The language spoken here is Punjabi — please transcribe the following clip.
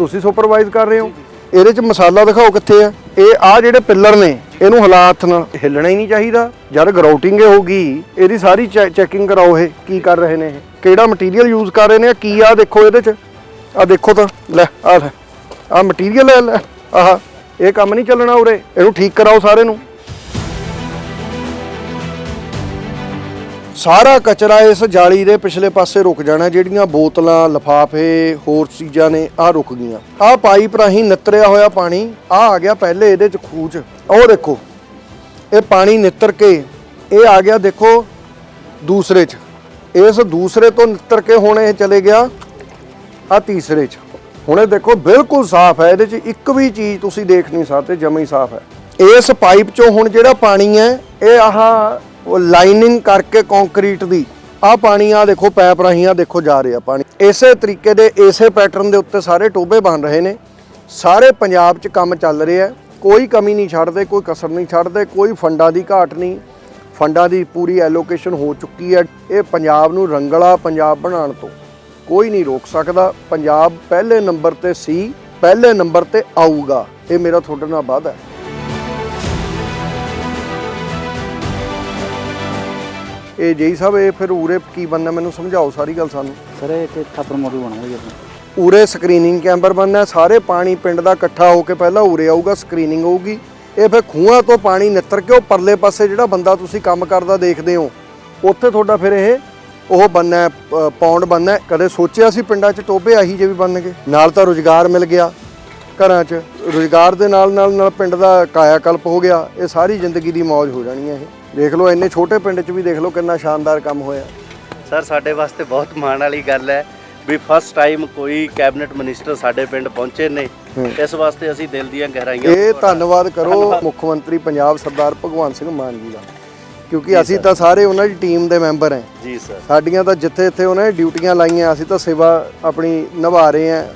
ਤੁਸੀਂ ਸੁਪਰਵਾਈਜ਼ ਕਰ ਰਹੇ ਹੋ? ਇਹਦੇ ਚ ਮਸਾਲਾ ਦਿਖਾਓ ਕਿੱਥੇ ਆ? ਇਹ ਆ ਜਿਹੜੇ ਪਿੱਲਰ ਨੇ, ਇਹਨੂੰ ਹਾਲਾਤ ਨਾਲ ਹਿੱਲਣਾ ਹੀ ਨਹੀਂ ਚਾਹੀਦਾ। ਜਦ ਗਰਾਊਟਿੰਗ ਹੋਊਗੀ, ਇਹਦੀ ਸਾਰੀ ਚੈਕਿੰਗ ਕਰਾਓ ਇਹ, ਕੀ ਕਰ ਰਹੇ ਨੇ ਇਹ। ਕਿਹੜਾ ਮਟੀਰੀਅਲ ਯੂਜ਼ ਕਰ ਰਹੇ ਨੇ ਕੀ ਆ ਦੇਖੋ ਇਹਦੇ ਚ? ਆ ਦੇਖੋ ਤਾਂ, ਲੈ ਆ ਲੈ। ਆ ਮਟੀਰੀਅਲ ਹੈ ਲੈ, ਆਹ। ਇਹ ਕੰਮ ਨਹੀਂ ਚੱਲਣਾ ਉਰੇ। ਇਹਨੂੰ ਠੀਕ ਕਰਾਓ ਸਾਰੇ ਨੂੰ। ਸਾਰਾ ਕਚਰਾ ਇਸ ਜਾਲੀ ਦੇ ਪਿਛਲੇ ਪਾਸੇ ਰੁਕ ਜਾਣਾ, ਜਿਹੜੀਆਂ ਬੋਤਲਾਂ, ਲਫਾਫੇ, ਹੋਰ ਚੀਜ਼ਾਂ ਨੇ ਆ ਰੁਕ ਗਈਆਂ। ਆ ਪਾਈਪ ਰਾਹੀਂ ਨਿੱਤਰਿਆ ਹੋਇਆ ਪਾਣੀ ਆ ਆ ਗਿਆ ਪਹਿਲੇ ਇਹਦੇ ਚ ਖੂਚ। ਉਹ ਦੇਖੋ, ਇਹ ਪਾਣੀ ਨਿੱਤਰ ਕੇ, ਇਹ ਆ ਗਿਆ ਦੇਖੋ ਦੂਸਰੇ ਚ। ਇਸ ਦੂਸਰੇ ਤੋਂ ਨਿੱਤਰ ਕੇ ਹੁਣ ਇਹ ਚਲੇ ਗਿਆ ਆ ਤੀਸਰੇ ਚ। ਹੁਣ ਇਹ ਦੇਖੋ ਬਿਲਕੁਲ ਸਾਫ਼ ਹੈ, ਇਹਦੇ ਚ ਇੱਕ ਵੀ ਚੀਜ਼ ਤੁਸੀਂ ਦੇਖ ਨਹੀਂ ਸਕਦੇ, ਜਮਾ ਹੀ ਸਾਫ਼ ਹੈ। ਇਸ ਪਾਈਪ ਚੋਂ ਹੁਣ ਜਿਹੜਾ ਪਾਣੀ ਹੈ, ਇਹ ਆਹ ਉਹ ਲਾਈਨਿੰਗ ਕਰਕੇ ਕੰਕਰੀਟ ਦੀ। ਆ ਪਾਣੀ ਆ ਦੇਖੋ ਪਾਈਪ ਰਾਹੀਂ ਆ ਦੇਖੋ ਜਾ ਰਿਹਾ ਪਾਣੀ। ਇਸੇ ਤਰੀਕੇ ਦੇ, ਇਸੇ ਪੈਟਰਨ ਦੇ ਉੱਤੇ ਸਾਰੇ ਟੋਬੇ ਬਣ ਰਹੇ ਨੇ। ਸਾਰੇ ਪੰਜਾਬ 'ਚ ਕੰਮ ਚੱਲ ਰਿਹਾ ਹੈ। ਕੋਈ ਕਮੀ ਨਹੀਂ ਛੱਡਦੇ, ਕੋਈ ਕਸਰ ਨਹੀਂ ਛੱਡਦੇ, ਕੋਈ ਫੰਡਾਂ ਦੀ ਘਾਟ ਨਹੀਂ। ਫੰਡਾਂ ਦੀ ਪੂਰੀ ਐਲੋਕੇਸ਼ਨ ਹੋ ਚੁੱਕੀ ਹੈ। ਇਹ ਪੰਜਾਬ ਨੂੰ ਰੰਗਲਾ ਪੰਜਾਬ ਬਣਾਉਣ ਤੋਂ ਕੋਈ ਨਹੀਂ ਰੋਕ ਸਕਦਾ। ਪੰਜਾਬ ਪਹਿਲੇ ਨੰਬਰ ਤੇ ਸੀ, ਪਹਿਲੇ ਨੰਬਰ ਤੇ ਆਊਗਾ। ਇਹ ਮੇਰਾ ਤੁਹਾਡੇ ਨਾਲ ਵਾਅਦਾ ਹੈ। ਇਹ ਜੇਈ ਸਾਹਿਬ ਇਹ ਫਿਰ ਉਰੇ ਕੀ ਬੰਨਾ ਮੈਨੂੰ ਸਮਝਾਓ ਸਾਰੀ ਗੱਲ ਸਾਨੂੰ। ਸਰ ਇਹ ਤੇ ਥਾਪਰ ਮਾਡਲ ਬਣਾਉਂਗੇ ਜੀ ਆਪਾਂ ਉਰੇ ਸਕਰੀਨਿੰਗ ਕੈਂਪਰ ਬਣਨਾ ਸਾਰੇ ਪਾਣੀ ਪਿੰਡ ਦਾ ਇਕੱਠਾ ਹੋ ਕੇ ਪਹਿਲਾਂ ਉਰੇ ਆਊਗਾ ਸਕਰੀਨਿੰਗ ਹੋਊਗੀ। ਇਹ ਫਿਰ ਖੂਹਾਂ ਤੋਂ ਪਾਣੀ ਨਿੱਤਰ ਕੇ ਉਹ ਪਰਲੇ ਪਾਸੇ ਜਿਹੜਾ ਬੰਦਾ ਤੁਸੀਂ ਕੰਮ ਕਰਦਾ ਦੇਖਦੇ ਹੋ ਉੱਥੇ ਤੁਹਾਡਾ ਫਿਰ ਇਹ ਉਹ ਬੰਨਾ ਪੌਂਡ ਬੰਨਾ। ਕਦੇ ਸੋਚਿਆ ਸੀ ਪਿੰਡਾਂ 'ਚ ਟੋਬੇ ਆਹੀ ਜੇ ਵੀ ਬਣਨਗੇ? ਨਾਲ ਤਾਂ ਰੁਜ਼ਗਾਰ ਮਿਲ ਗਿਆ। ਘਰਾਂ 'ਚ ਰੁਜ਼ਗਾਰ ਦੇ ਨਾਲ ਨਾਲ ਨਾਲ ਪਿੰਡ ਦਾ ਕਾਇਆਕਲਪ ਹੋ ਗਿਆ ਇਹ ਸਾਰੀ ਜ਼ਿੰਦਗੀ ਦੀ ਮौज ਹੋ ਜਾਣੀ ਹੈ ਇਹ। ਦੇਖ ਲਓ ਇੰਨੇ ਛੋਟੇ ਪਿੰਡ 'ਚ ਵੀ ਦੇਖ ਲਓ ਕਿੰਨਾ ਸ਼ਾਨਦਾਰ ਕੰਮ ਹੋਇਆ। ਸਰ ਸਾਡੇ ਵਾਸਤੇ ਬਹੁਤ ਮਾਣ ਵਾਲੀ ਗੱਲ ਹੈ ਵੀ ਫਸਟ ਟਾਈਮ ਕੋਈ ਕੈਬਨਿਟ ਮਿਨਿਸਟਰ ਸਾਡੇ ਪਿੰਡ ਪਹੁੰਚੇ ਨੇ। ਇਸ ਵਾਸਤੇ ਅਸੀਂ ਦਿਲ ਦੀਆਂ ਗਹਿਰਾਈਆਂ ਇਹ ਧੰਨਵਾਦ ਕਰੋ ਮੁੱਖ ਮੰਤਰੀ ਪੰਜਾਬ ਸਰਦਾਰ ਭਗਵੰਤ ਸਿੰਘ ਮਾਨ ਜੀ ਦਾ ਕਿਉਂਕਿ ਅਸੀਂ ਤਾਂ ਸਾਰੇ ਉਹਨਾਂ ਦੀ ਟੀਮ ਦੇ ਮੈਂਬਰ ਹਾਂ। ਜੀ ਸਰ। ਸਾਡੀਆਂ ਤਾਂ ਜਿੱਥੇ ਇੱਥੇ ਉਹਨਾਂ ਨੇ ਡਿਊਟੀਆਂ ਲਾਈਆਂ ਅਸੀਂ ਤਾਂ ਸੇਵਾ ਆਪਣੀ ਨਿਭਾ ਰਹੇ ਹਾਂ।